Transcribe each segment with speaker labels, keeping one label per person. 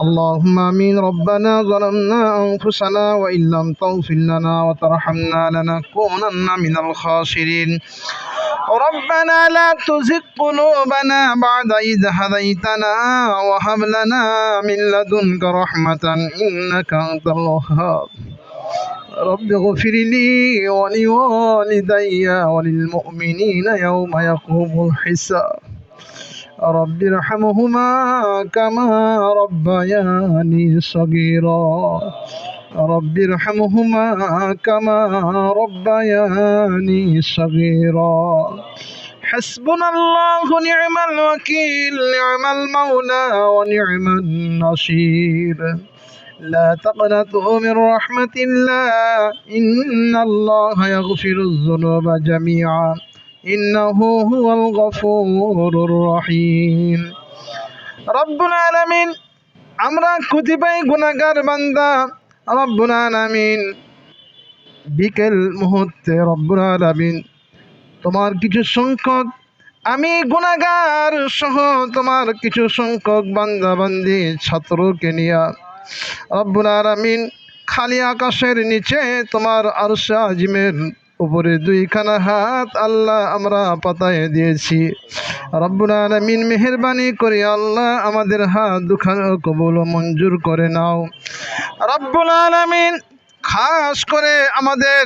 Speaker 1: اللهم آمين. ربنا ظلمنا أنفسنا وإن لم تغفر لنا وترحمنا لنكونن من الخاسرين. ربنا لا تزغ قلوبنا بعد إذ هديتنا وهب لنا من لدنك رحمة إنك أنت الوهاب. رب اغفر لي ولوالدي وللمؤمنين يوم يقوم الحساب. رب ارحمهما كما ربياني صغيرا رب ارحمهما كما ربياني صغيرا حسبنا الله نعم الوكيل نعم المولى ونعم النصير لا تقنطوا من رحمة الله إن الله يغفر الذنوب جميعا ইন্নাহু হুয়াল গফুরুর রহিম। রব্বুল আলামিন, আমরা কতিপয় গুনাগার বান্দা। রব্বুল আলামিন, বিকেল মুহূর্তে রব্বুল আলামিন, তোমার কিছু সংখ্যক, আমি গুনাগার সহ তোমার কিছু সংখ্যক বান্দাবান্দি ছাত্রকে নিয়া, রব্বুল আলামিন, খালি আকাশের নিচে তোমার আরশা আজিমের উপরে দুইখানা হাত আল্লাহ আমরা পাতায় দিয়েছি। রব্বুল আলামিন মেহেরবানি করে আল্লাহ আমাদের হাত দুখানা কবুল মঞ্জুর করে নাও। রব্বুল আলামিন খাস করে আমাদের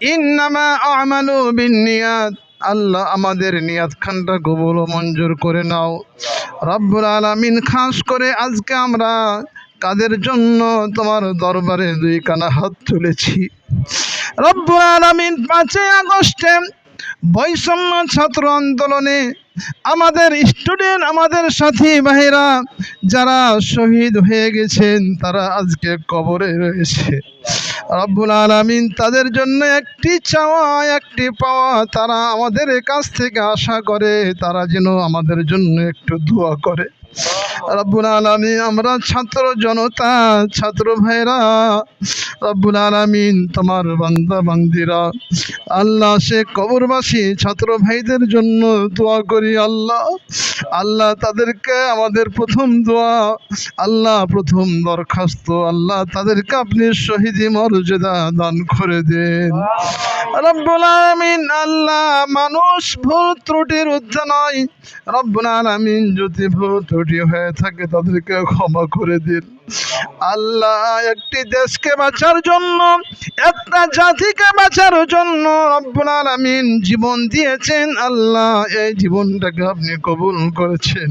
Speaker 1: ইন্নামা আমালু বিন্নিয়াত আল্লাহ আমাদের নিয়াত খানটা কবুল মঞ্জুর করে নাও। রব্বুল আলামিন খাস করে আজকে আমরা কাদের জন্য তোমার দরবারে দুই কানা হাত তুলেছি? রব্বুল আলামিন পাঁচই আগস্টে বৈষম্য ছাত্র আন্দোলনে আমাদের স্টুডেন্ট আমাদের সাথী ভাইরা যারা শহীদ হয়ে গেছেন, তারা আজকে কবরে রয়েছে। রব্বুল আলামিন তাদের জন্য একটি চাওয়া, একটি পাওয়া তারা আমাদের কাছ থেকে আশা করে, তারা যেন আমাদের জন্য একটু দোয়া করে। রব্বুল আলামিন, আমরা ছাত্র জনতা, ছাত্র ভাইরা রব্বুল আলামিন, তোমার বান্দা বান্দিরা, আল্লাহ সে কবরবাসী, ছাত্র ভাইদের জন্য দোয়া করি আল্লাহ। আল্লাহ তাদেরকে আমাদের প্রথম দোয়া, আল্লাহ প্রথম দরখাস্ত, আল্লাহ তাদেরকে আপনি শহীদি মর্যাদা দান করে দেন। রব্বুল আলামিন, আল্লাহ মানুষ ভুল ত্রুটির ঊর্ধ্বে নয়। রব্বুল আলামিন যদি ভুল ত্রুটি হয়ে থাকে তাদেরকে ক্ষমা করে দিন। আল্লাহ একটি দেশকে বাঁচার জন্য, একটা জাতিকে বাঁচার জন্য রব্বুল আলামিন জীবন দিয়েছেন। আল্লাহ এই জীবনটাকে আপনি কবুল করেছেন।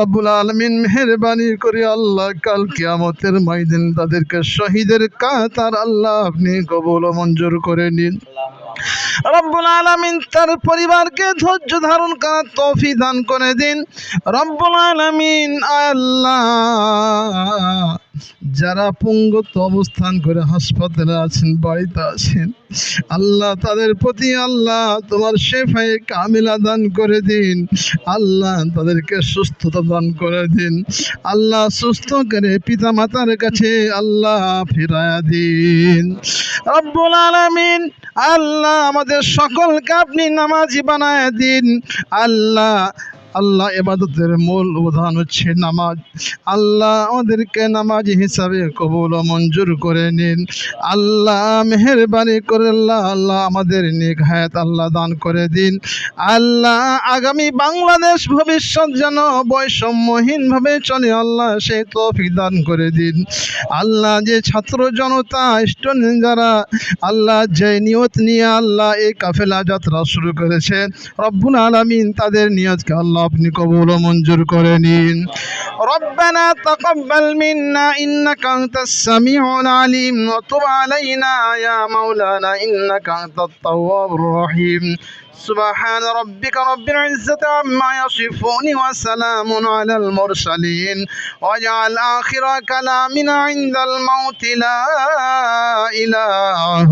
Speaker 1: রব্বুল আলমিন মেহরবানি করে আল্লাহ কাল কিয়ামতের মাইদিন তাদেরকে শহীদের কাতার আল্লাহ আপনি কবুল মঞ্জুর করে নিন। রব্বুল আলামিন তার পরিবারকে ধৈর্য ধারণ করার তফি দান করে দিন। রব্বুল আলামিন আল্লাহ যারা পুঙ্গত অবস্থান করে হাসপাতালে আছেন, বাড়িতে আছেন, আল্লাহ তাদের প্রতি আল্লাহ তোমার শেফাই কামিলা দান করে দিন। আল্লাহ তাদেরকে সুস্থতা দান করে দিন। আল্লাহ সুস্থ করে পিতা মাতার কাছে আল্লাহ ফিরায়া দিন। রব্বুল আলামিন, আল্লাহ আমাদের সকলকে আপনি নামাজি বানায় দিন। আল্লাহ আল্লাহ এবাদতের মূল উদাহরণ হচ্ছে নামাজ। আল্লাহ আমাদেরকে নামাজ হিসাবে কবুল ও মঞ্জুর করে নিন। আল্লাহ মেহরবানি করে আল্লাহ আল্লাহ আমাদের নেক হায়াত আল্লাহ দান করে দিন। আল্লাহ আগামী বাংলাদেশ ভবিষ্যৎ যেন বৈষম্যহীনভাবে চলে, আল্লাহ সেই তৌফিক দান করে দিন। আল্লাহ যে ছাত্র জনতা, স্টুডেন্ট যারা, আল্লাহ যে নিয়ত নিয়ে আল্লাহ এই কাফেলা যাত্রা শুরু করেছেন রব্বুল আলামিন তাদের নিয়তকে আল্লাহ আপনি কবুল ও মঞ্জুর করে নিন ربنا تقبل منا إنك أنت السميع العليم وتب علينا يا مولانا إنك أنت التواب الرحيم سبحان ربك رب العزة عما يصفون وسلام على المرسلين واجعل آخر كلامنا عند الموت لا إله